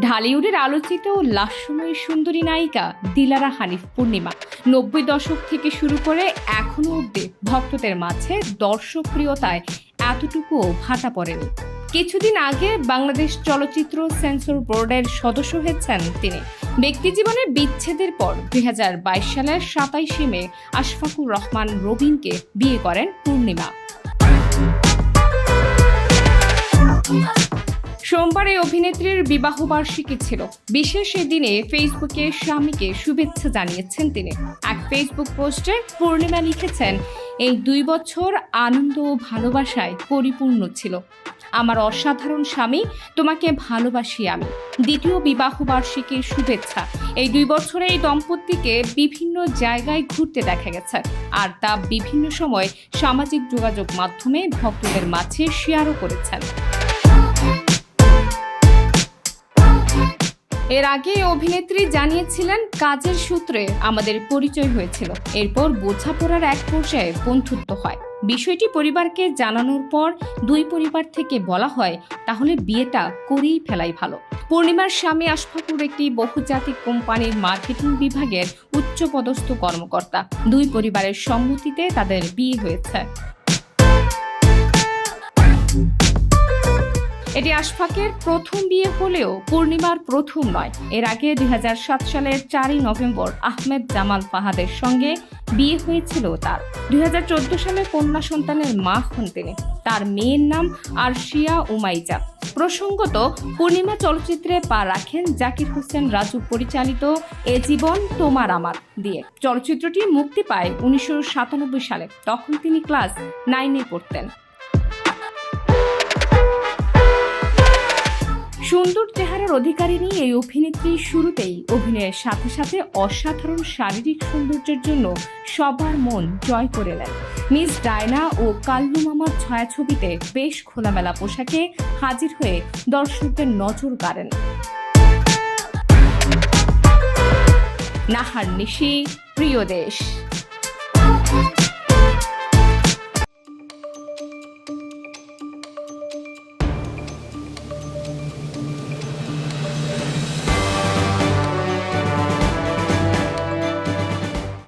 ঢালিউডের আলোচিত লাস্যময়ী সুন্দরী নায়িকা দিলারা হানিফ পূর্ণিমা। নব্বই দশক থেকে শুরু করে এখনও অব্দি ভক্তদের মাঝে দর্শকপ্রিয়তায় এতটুকুও ভাটা পড়েনি। কিছুদিন আগে বাংলাদেশ চলচ্চিত্র সেন্সর বোর্ডের সদস্য হয়েছেন তিনি। ব্যক্তিজীবনের বিচ্ছেদের পর দুই হাজার বাইশ সালের সাতাইশে মে আশফাকুর রহমান রবিনকে বিয়ে করেন পূর্ণিমা। সোমবার এই অভিনেত্রীর বিবাহ বার্ষিকী ছিল। বিশেষ এই দিনে ফেসবুকে স্বামীকে শুভেচ্ছা জানিয়েছেন তিনি। এক ফেসবুক পোস্টে পূর্ণিমা লিখেছেন, এই দুই বছর আনন্দ ও ভালোবাসায় পরিপূর্ণ ছিল। আমার অসাধারণ স্বামী, তোমাকে ভালোবাসি আমি। দ্বিতীয় বিবাহ বার্ষিকীর শুভেচ্ছা। এই দুই বছরে এই দম্পতিকে বিভিন্ন জায়গায় ঘুরতে দেখা গেছে। আর তা বিভিন্ন সময় সামাজিক যোগাযোগ মাধ্যমে ভক্তদের মাঝে শেয়ারও করেছেন। এর আগে অভিনেত্রী জানিয়েছিলেন, কাজের সূত্রে আমাদের পরিচয় হয়েছিল। এরপর বোঝাপড়ার এক পর্যায়ে বন্ধুত্ব হয়। বিষয়টি পরিবারকে জানানোর পর দুই পরিবার থেকে বলা হয়, তাহলে বিয়েটা করেই ফেলাই ভালো। পূর্ণিমার স্বামী আশফাকুর একটি বহুজাতিক কোম্পানির মার্কেটিং বিভাগের উচ্চপদস্থ কর্মকর্তা। দুই পরিবারের সম্মতিতে তাদের বিয়ে হয়েছে। এটি আশফাকের প্রথম বিয়ে হলেও পূর্ণিমার প্রথম নয়। এর আগে দুই হাজার সাত সালের চারই নভেম্বর আহমেদ জামাল ফাহাদের সঙ্গে বিয়ে হয়েছিল তার। দুই হাজার চোদ্দ সালে কন্যা সন্তানের মা হন তিনি। তার মেয়ের নাম আরশিয়া উমাইজা। প্রসঙ্গত, পূর্ণিমা চলচ্চিত্রে পা রাখেন জাকির হোসেন রাজু পরিচালিত এ জীবন তোমার আমার দিয়ে। চলচ্চিত্রটি মুক্তি পায় উনিশশো সাতানব্বই সালে। তখন তিনি ক্লাস নাইনে পড়তেন। সুন্দর চেহারার অধিকারী নিয়ে এই অভিনেত্রী শুরুতেই অভিনয়ের সাথে সাথে অসাধারণ শারীরিক সৌন্দর্যের জন্য সবার মন জয় করে নেন মিস ডায়না ও কাল্লু মামার ছায়াছবিতে বেশ খোলামেলা পোশাকে হাজির হয়ে দর্শকদের নজর কাড়েন। নাহার নিশি, প্রিয় দেশ।